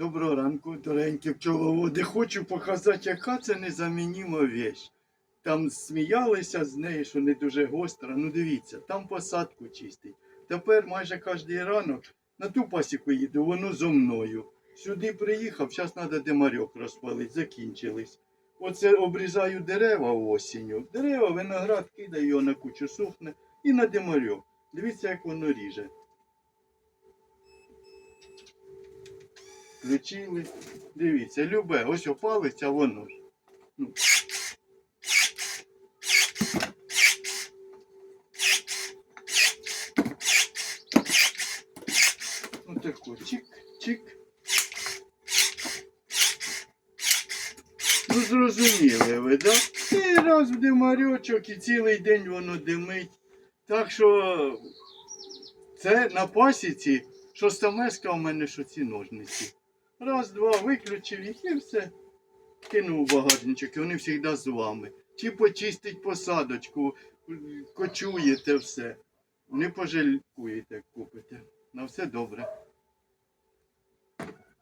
Доброго ранку, доренькі пчеловоди. Хочу показати, яка це незамініма вещь. Там сміялися з неї, що не дуже гостра. Ну дивіться, там посадку чистить. Тепер майже кожен ранок на ту пасіку їду, воно зо мною. Сюди приїхав, зараз треба демарьок розпалити, закінчились. Оце обрізаю дерева осінню. Дерева, виноград кидаю його на кучу сухне і на демарьок. Дивіться, як воно ріже. Включили. Дивіться, любе, ось опалиться, воно. Ну. Отако, чик, чик. Ну, зрозуміли ви, да? І раз в димарьочок, і цілий день воно димить. Так що це на пасіці, що стамеска у мене, що ці ножниці. Раз, два, виключив їх і все. Кинув багажничок, і вони завжди з вами. Чи почистить посадочку, кочуєте все. Не пожалкуєте, купите. На все добре.